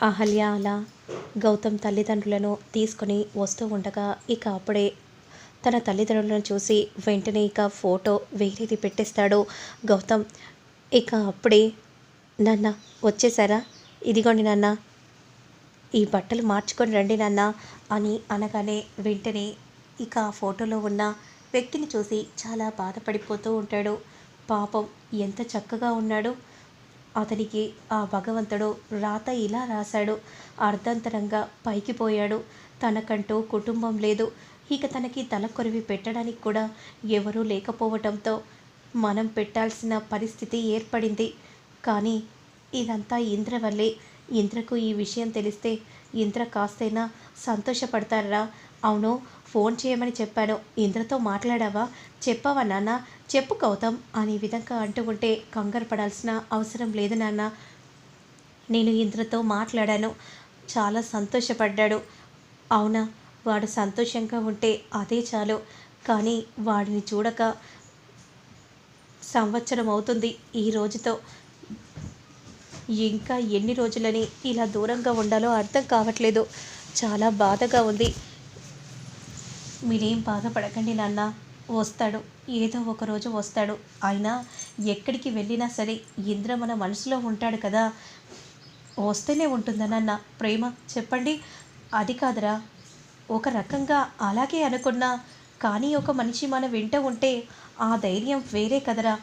అహల్య అలా గౌతమ్ తల్లిదండ్రులను తీసుకొని వస్తూ ఉండగా ఇక అప్పుడే తన తల్లిదండ్రులను చూసి వెంటనే ఇక ఫోటో వేరేది పెట్టేస్తాడు గౌతమ్. ఇక అప్పుడే నాన్న వచ్చేసారా? ఇదిగోండి నాన్న ఈ బట్టలు మార్చుకొని రండి నాన్న అని అనగానే వెంటనే ఇక ఆ ఫోటోలో ఉన్న వ్యక్తిని చూసి చాలా బాధపడిపోతూ ఉంటాడు. పాపం ఎంత చక్కగా ఉన్నాడు అతనికి ఆ భగవంతుడు రాత ఇలా రాశాడు. అర్ధంతరంగా పైకి పోయాడు. తనకంటూ కుటుంబం లేదు. ఇక తనకి తలకొరివి పెట్టడానికి కూడా ఎవరూ లేకపోవటంతో మనం పెట్టాల్సిన పరిస్థితి ఏర్పడింది. కానీ ఇదంతా ఇంద్ర వల్లే. ఇంద్రకు ఈ విషయం తెలిస్తే ఇంద్ర కాస్తైనా సంతోషపడతారా? అవును ఫోన్ చేయమని చెప్పాను ఇంద్రతో మాట్లాడావా? చెప్పావా నాన్న? చెప్పు గౌతమ్ అనే విధంగా అంటూ ఉంటే కంగారు పడాల్సిన అవసరం లేదు నాన్న. నేను ఇంద్రతో మాట్లాడాను. చాలా సంతోషపడ్డాడు. అవునా? వాడు సంతోషంగా ఉంటే అదే చాలు. కానీ వాడిని చూడక సంవత్సరం అవుతుంది ఈ రోజుతో. ఇంకా ఎన్ని రోజులని ఇలా దూరంగా ఉండాలో అర్థం కావట్లేదు. చాలా బాధగా ఉంది. మీరేం బాధపడకండి నాన్న. వస్తాడు. ఏదో ఒకరోజు వస్తాడు. అయినా ఎక్కడికి వెళ్ళినా సరే ఇంద్ర మన మనసులో ఉంటాడు కదా. వస్తేనే ఉంటుందా నాన్న? ప్రేమ? చెప్పండి. అది కాదురా. ఒక రకంగా అలాగే అనుకున్నా. కానీ ఒక మనిషి మన వెంట ఉంటే ఆ ధైర్యం వేరే కదరా.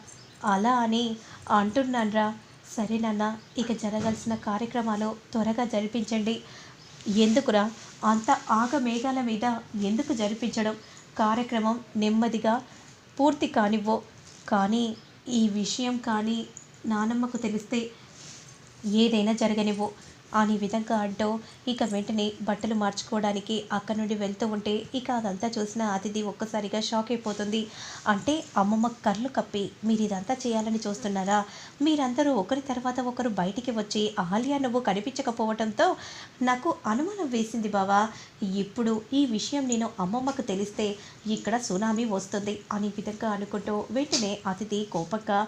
అలా అని అంటున్నాన్రా. సరే నాన్న ఇక జరగాల్సిన కార్యక్రమాలు త్వరగా జరిపించండి. ఎందుకురా? అంత ఆగమేఘాల మీద ఎందుకు జరిపించడం? కార్యక్రమం నెమ్మదిగా పూర్తి కానివ్వో. కానీ ఈ విషయం కానీ నానమ్మకు తెలిస్తే ఏదైనా జరగనివ్వు. అని విధంగా అంటూ ఇక వెంటనే బట్టలు మార్చుకోవడానికి అక్కడి నుండి వెళ్తూ ఉంటే ఇక అదంతా చూసిన అతిథి ఒక్కసారిగా షాక్ అయిపోతుంది. అంటే అమ్మమ్మ కళ్ళు కప్పి మీరు ఇదంతా చేయాలని చూస్తున్నారా? మీరందరూ ఒకరి తర్వాత ఒకరు బయటికి వచ్చి ఆలియా నువ్వు కనిపించకపోవడంతో నాకు అనుమానం వేసింది బావా. ఇప్పుడు ఈ విషయం నేను అమ్మమ్మకు తెలిస్తే ఇక్కడ సునామీ వస్తుంది అని విధంగా అనుకుంటూ వెంటనే అతిథి కోపంగా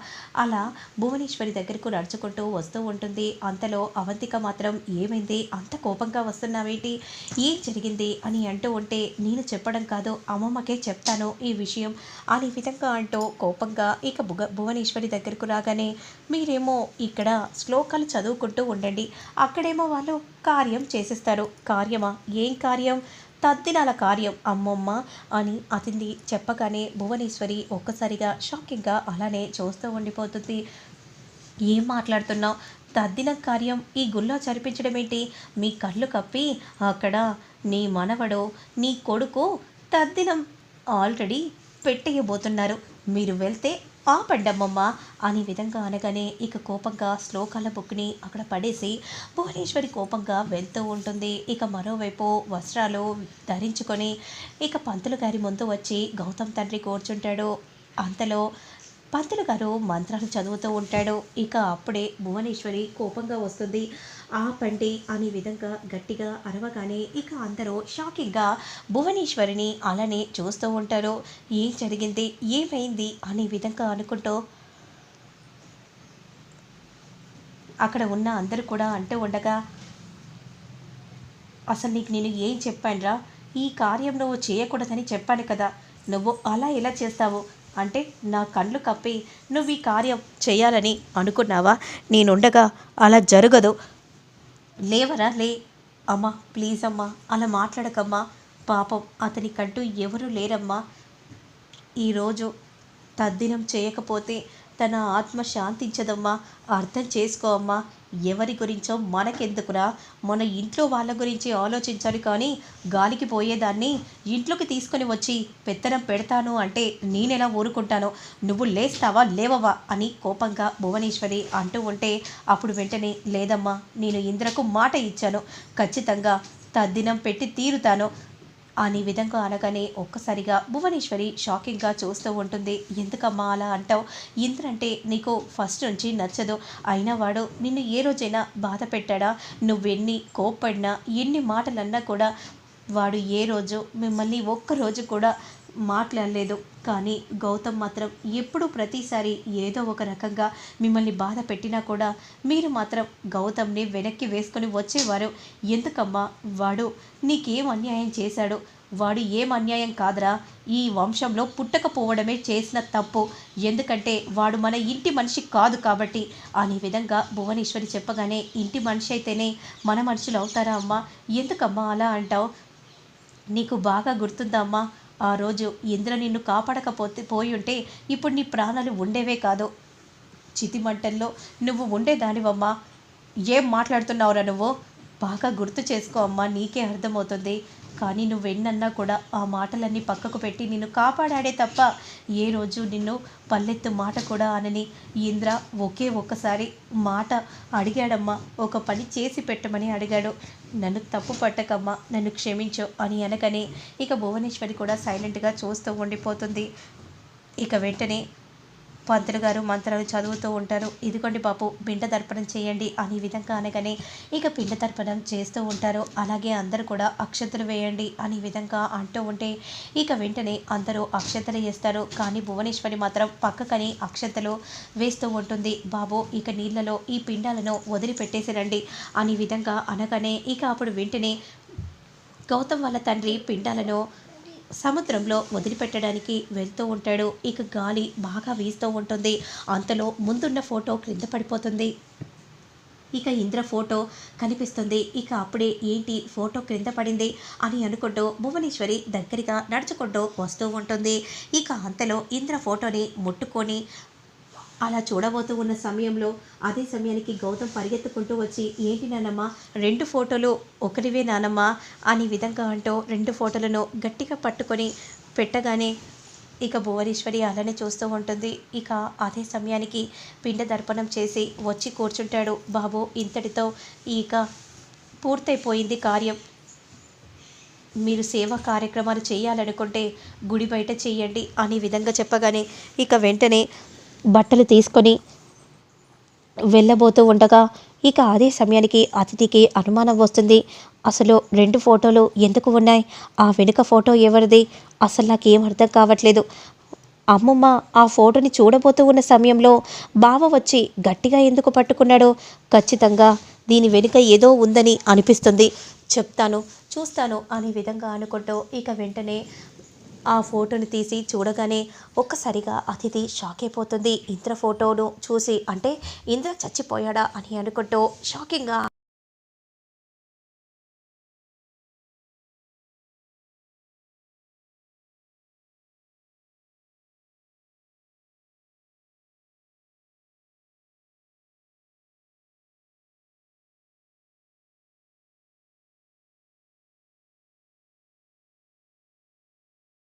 అలా భువనేశ్వరి దగ్గరకు నడుచుకుంటూ వస్తూ ఉంటుంది. అంతలో అవంతిక మాత్రం ఏమైంది? అంత కోపంగా వస్తున్నావేంటి? ఏం జరిగింది? అని అంటూ ఉంటే నేను చెప్పడం కాదు అమ్మమ్మకే చెప్తాను ఈ విషయం అనే విధంగా అంటూ కోపంగా ఇక భుగ భువనేశ్వరి దగ్గరకు రాగానే మీరేమో ఇక్కడ శ్లోకాలు చదువుకుంటూ ఉండండి అక్కడేమో వాళ్ళు కార్యం చేసేస్తారు. కార్యమా? ఏం కార్యం? తద్దినాల కార్యం అమ్మమ్మ అని అతింది. చెప్పగానే భువనేశ్వరి ఒక్కసారిగా షాకింగ్గా అలానే చూస్తూ ఉండిపోతుంది. ఏం మాట్లాడుతున్నావు? తద్దిన కార్యం ఈ గుళ్ళో చరిపించడమేంటి మీ కళ్ళు కప్పి అక్కడ నీ మనవడో నీ కొడుకు తద్దినం ఆల్రెడీ పెట్టేయబోతున్నారు. మీరు వెళ్తే పాపడ్డమ్మమ్మ అనే విధంగా అనగానే ఇక కోపంగా శ్లోకాల బుక్ని అక్కడ పడేసి భువనేశ్వరి కోపంగా వెళ్తూ ఉంటుంది. ఇక మరోవైపు వస్త్రాలు ధరించుకొని ఇక పంతులు గారి ముందు వచ్చి గౌతమ్ తండ్రి కూర్చుంటాడు. అంతలో పంతులు గారు మంత్రాలు చదువుతూ ఉంటాడు. ఇక అప్పుడే భువనేశ్వరి కోపంగా వస్తుంది. ఆ పండి అనే విధంగా గట్టిగా అరవగానే ఇక అందరూ షాకింగ్గా భువనేశ్వరిని అలానే చూస్తూ ఉంటారు. ఏం జరిగింది? ఏమైంది? అనే విధంగా అనుకుంటూ అక్కడ ఉన్న అందరూ కూడా అంటూ ఉండగా అసలు నీకు నేను ఏం చెప్పానురా? ఈ కార్యం నువ్వు చేయకూడదని చెప్పాను కదా. నువ్వు అలా ఎలా చేస్తావు? అంటే నా కళ్ళు కప్పి నువ్వు ఈ కార్యం చేయాలని అనుకున్నావా? నేనుండగా అలా జరగదు. లేవరా లే. అమ్మా ప్లీజ్ అమ్మా. అలా మాట్లాడకమ్మా. పాపం అతనికంటూ ఎవరు లేరమ్మా. ఈరోజు తద్దినం చేయకపోతే తన ఆత్మ శాంతించదమ్మా. అర్థం చేసుకో అమ్మా. ఎవరి గురించో మనకెందుకురా? మన ఇంట్లో వాళ్ళ గురించి ఆలోచించాలి కానీ గాలికి పోయేదాన్ని ఇంట్లోకి తీసుకొని వచ్చి పెత్తనం పెడతాను అంటే నేనెలా ఊరుకుంటాను? నువ్వు లేస్తావా లేవవా? అని కోపంగా భువనేశ్వరి అంటూ ఉంటే అప్పుడు వెంటనే లేదమ్మా నేను ఇంద్రకు మాట ఇచ్చాను. ఖచ్చితంగా తద్దినం పెట్టి తీరుతాను. అని విధంగా అనగానే ఒక్కసారిగా భువనేశ్వరి షాకింగ్గా చూస్తూ ఉంటుంది. ఎందుకమ్మా అలా అంటావు? ఇంద్రంటే నీకు ఫస్ట్ నుంచి నచ్చదు. అయినా వాడు నిన్ను ఏ రోజైనా బాధ పెట్టాడా? నువ్వెన్ని కోప్పడినా ఎన్ని మాటలన్నా కూడా వాడు ఏ రోజు మిమ్మల్ని ఒక్క రోజు కూడా మాట్లాడలేదు. కానీ గౌతమ్ మాత్రం ఎప్పుడు ప్రతిసారి ఏదో ఒక రకంగా మిమ్మల్ని బాధ పెట్టినా కూడా మీరు మాత్రం గౌతమ్ని వెనక్కి వేసుకొని వచ్చేవారు. ఎందుకమ్మా? వాడు నీకేం అన్యాయం చేశాడు? వాడు ఏం అన్యాయం కాదురా? ఈ వంశంలో పుట్టకపోవడమే చేసిన తప్పు. ఎందుకంటే వాడు మన ఇంటి మనిషి కాదు కాబట్టి. అనే విధంగా భువనేశ్వరి చెప్పగానే ఇంటి మనిషి అయితేనే మన మనుషులు అవుతారా అమ్మా? ఎందుకమ్మా అలా అంటావు? నీకు బాగా గుర్తుందా అమ్మా? ఆ రోజు ఇంద్ర నిన్ను కాపాడకపోతే పోయి ఉంటే ఇప్పుడు నీ ప్రాణాలు ఉండేవే కాదు. చితిమంటల్లో నువ్వు ఉండేదానివమ్మా. ఏం మాట్లాడుతున్నావురా నువ్వు? బాగా గుర్తు చేసుకో అమ్మా నీకే అర్థమవుతుంది. కానీ నువ్వెన్నన్నా కూడా ఆ మాటలన్నీ పక్కకు పెట్టి నిన్ను కాపాడాడే తప్ప ఏ రోజు నిన్ను పల్లెత్తు మాట కూడా అనని ఇంద్ర ఒకే ఒక్కసారి మాట అడిగాడమ్మా. ఒక పని చేసి పెట్టమని అడిగాడు. నన్ను తప్పు పట్టకమ్మా నన్ను క్షమించు అని అనకనే ఇక భువనేశ్వరి కూడా సైలెంట్గా చూస్తూ ఉండిపోతుంది. ఇక వెంటనే పంతులు గారు మంత్రాలు చదువుతూ ఉంటారు. ఇదిగోండి బాపు పిండ తర్పణం చేయండి అనే విధంగా అనగానే ఇక పిండ తర్పణం చేస్తూ ఉంటారు. అలాగే అందరూ కూడా అక్షతలు వేయండి అనే విధంగా అంటూ ఉంటే ఇక వెంటనే అందరూ అక్షతలు వేస్తారు. కానీ భువనేశ్వరి మాత్రం పక్కకని అక్షతలు వేస్తూ ఉంటుంది. బాబు ఇక నీళ్ళలో ఈ పిండాలను వదిలిపెట్టేసి రండి అనే విధంగా అనగానే ఇక అప్పుడు వెంటనే గౌతమ్ వాళ్ళ తండ్రి పిండాలను సముద్రంలో వదిలిపెట్టడానికి వెళ్తూ ఉంటాడు. ఇక గాలి బాగా వీస్తూ ఉంటుంది. అంతలో ముందున్న ఫోటో క్రింద పడిపోతుంది. ఇక ఇంద్ర ఫోటో కనిపిస్తుంది. ఇక అప్పుడే ఏంటి ఫోటో క్రింద పడింది అని అనుకుంటూ భువనేశ్వరి దగ్గరగా నడుచుకుంటూ వస్తూ ఉంటుంది. ఇక అంతలో ఇంద్ర ఫోటోని ముట్టుకొని అలా చూడబోతూ ఉన్న సమయంలో అదే సమయానికి గౌతమ్ పరిగెత్తుకుంటూ వచ్చి ఏంటి నానమ్మ రెండు ఫోటోలు ఒకరివే నానమ్మ? అని విధంగా అంటూ రెండు ఫోటోలను గట్టిగా పట్టుకొని పెట్టగానే ఇక భువనేశ్వరి అలానే చూస్తూ ఉంటుంది. ఇక అదే సమయానికి పిండ దర్పణం చేసి వచ్చి కూర్చుంటాడు బాబు. ఇంతటితో ఇక పూర్తయిపోయింది కార్యం. మీరు సేవా కార్యక్రమాలు చేయాలనుకుంటే గుడి బయట చేయండి అనే విధంగా చెప్పగానే ఇక వెంటనే బట్టలు తీసుకొని వెళ్ళబోతూ ఉండగా ఇక అదే సమయానికి అతిథికి అనుమానం వస్తుంది. అసలు రెండు ఫోటోలు ఎందుకు ఉన్నాయి? ఆ వెనుక ఫోటో ఎవరిది? అసలు నాకేం అర్థం కావట్లేదు. అమ్మమ్మ ఆ ఫోటోని చూడబోతూ ఉన్న సమయంలో బావ వచ్చి గట్టిగా ఎందుకు పట్టుకున్నాడో ఖచ్చితంగా దీని వెనుక ఏదో ఉందని అనిపిస్తుంది. చెప్తాను చూస్తాను అనే విధంగా అనుకుంటూ ఇక వెంటనే ఆ ఫోటోని తీసి చూడగానే ఒక్కసారిగా అతిథి షాక్ అయిపోతుంది. ఇంద్ర ఫోటోను చూసి అంటే ఇంద్ర చచ్చిపోయాడా అని అనుకుంటూ షాకింగ్గా